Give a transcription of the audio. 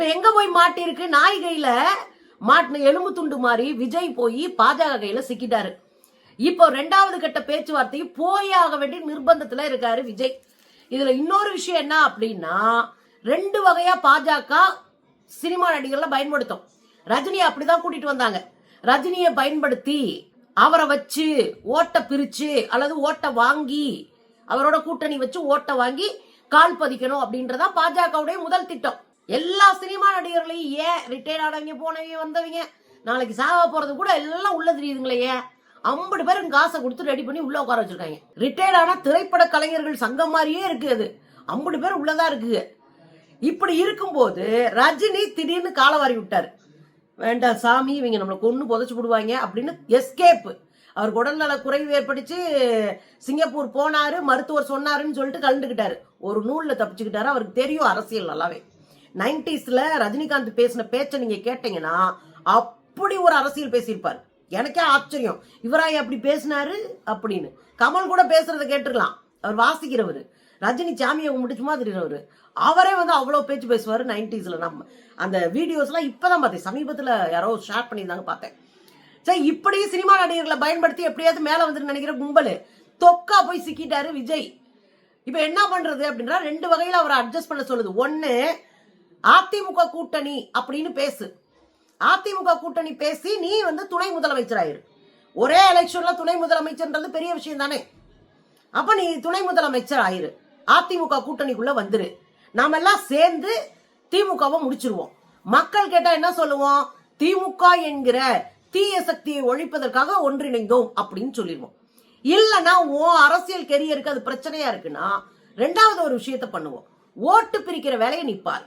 இப்ப எங்க போய் மாட்டிருக்கு? நாய் கையில மாட்டின எலும்பு துண்டு மாதிரி விஜய் போய் பாஜக கையில சிக்கிட்டாரு. இப்போ ரெண்டாவது கட்ட பேச்சுவார்த்தை போயே ஆக வேண்டிய நிர்பந்தத்துல இருக்காரு விஜய். இதுல இன்னொரு விஷயம் என்ன அப்படின்னா ரெண்டு வகையா பாஜக சினிமா நடிகர்ல பயன்படுத்தும். ரஜினியை அப்படிதான் கூட்டிட்டு வந்தாங்க. ரஜினியை பயன்படுத்தி அவரை வச்சு ஓட்டை பிரிச்சு அல்லது ஓட்டை வாங்கி அவரோட கூட்டணி வச்சு ஓட்டை வாங்கி கால் பதிக்கணும் அப்படின்றதான் பாஜகவுடைய முதல் திட்டம். எல்லா சினிமா நடிகர்களையும் ஏன் ரிட்டையர் ஆனவங்க போனவங்க வந்தவங்க? நாளைக்கு சாக போறது கூட எல்லாம் உள்ள தெரியுதுங்களே ஏன்? ஐம்பது பேரும் காசை கொடுத்து ரெடி பண்ணி உள்ள உட்கார வச்சிருக்காங்க. ரிட்டையர்ட் ஆன திரைப்பட கலைஞர்கள் சங்கம் மாதிரியே இருக்கு அது. ஐம்பது பேர் உள்ளதா இருக்கு இப்படி இருக்கும்போது ரஜினி திடீர்னு காலவாரி விட்டார். வேண்டாம் சாமி இவங்க நம்மளை கொண்டு புதைச்சு விடுவாங்க அப்படின்னு எஸ்கேப் அவர் உடல்நல குறைவு ஏற்பட்டுச்சு. சிங்கப்பூர் போனாரு மருத்துவர் சொன்னாருன்னு சொல்லிட்டு கலந்துக்கிட்டாரு. ஒரு நூலில் தப்பிச்சுக்கிட்டாரு. அவருக்கு தெரியும் அரசியல் நல்லாவே. நைன்டிஸ்ல ரஜினிகாந்த் பேசின பேச்சை நீங்க கேட்டீங்கன்னா அப்படி ஒரு அரசியல் பேசியிருப்பார். எனக்கே ஆச்சரியம். இவராய் அப்படி பேசினாரு அப்படின்னு. கமல் கூட பேசுறத கேட்டுக்கலாம். அவர் வாசிக்கிறவர். ரஜினி சாமியை கும்பிட்டு சும்மா தெரியுறவர். அவரே வந்து அவ்வளோ பேச்சு பேசுவார் நைன்டிஸில். நம்ம அந்த வீடியோஸ்லாம் இப்பதான் பார்த்தேன். சமீபத்தில் யாரோ ஷேர் பண்ணியிருந்தாங்க பார்த்தேன். சரி இப்படி சினிமா நடிகர்களை பயன்படுத்தி எப்படியாவது மேலே வந்துட்டு நினைக்கிற கும்பல் தொக்கா போய் சிக்கிட்டாரு விஜய். இப்போ என்ன பண்ணுறது அப்படின்னா ரெண்டு வகையில் அவரை அட்ஜஸ்ட் பண்ண சொல்லுது. ஒன்று அதிமுக கூட்டணி அப்படின்னு பேசு. அதிமுக கூட்டணி பேசி நீ வந்து துணை முதலமைச்சர் ஆயிரு ஒரே எலெக்ஷன்ல துணை முதலமைச்சர்ன்றது பெரிய விஷயம் தானே அப்ப நீ துணை முதலமைச்சர் ஆயிரு அதிமுக கூட்டணிக்குள்ள வந்துரு. நாம எல்லாம் சேர்ந்து திமுகவை முடிச்சிருவோம். மக்கள் கேட்டா என்ன சொல்லுவோம்? திமுக என்கிற தீய சக்தியை ஒழிப்பதற்காக ஒன்றிணைந்தோம் அப்படின்னு சொல்லிடுவோம் இல்லைன்னா உன் அரசியல் கெரியருக்கு அது பிரச்சனையா இருக்குன்னா ரெண்டாவது ஒரு விஷயத்த பண்ணுவோம். ஓட்டு பிரிக்கிற வேலையை நிப்பார்